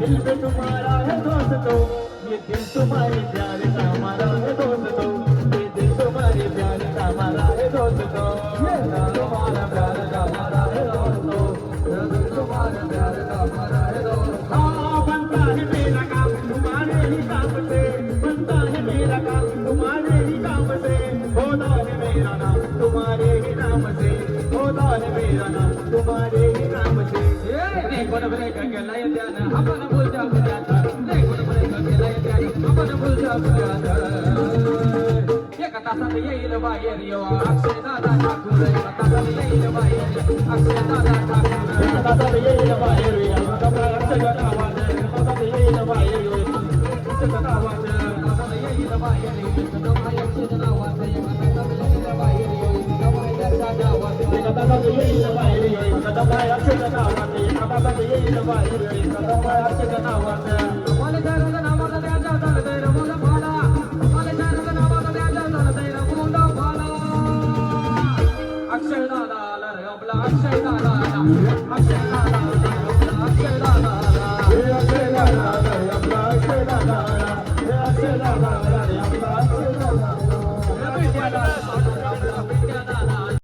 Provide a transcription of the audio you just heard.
दिल पे तुम्हारा है दोस्तों ये दिल तुम्हारे प्यार का हमारा है दोस्तों ये दिल तुम्हारे प्यार का हमारा है दोस्तों ये दिल तुम्हारा प्यार का हमारा है दोस्तों ये दिल तुम्हारे प्यार का हमारा है दोस्तों। हाँ, बनता है मेरा काम तुम्हारे ही काम से बनता है मेरा काम तुम्हारे ही काम से होता है मेरा नाम तुम्हारे ही नाम से होता है मेरा नाम तुम्हारे ही नाम से। कोण ब्रेक एका तासात येईल बाहेर यो अक्षय दादा ठाकूर एका तासात येईल बाहेर अक्षय दादा ठाकूर एका तासात येईल बाहेर अक्षय आवाज एका तासात येईल बाहेर आवाज तासात येईल बाहेर अक्षय आवाज एका तासात येईल बाहेर एका तासात येईल बाहेर अक्षय आवाज एका तासात येईल बाहेर अक्षय आवाज Um,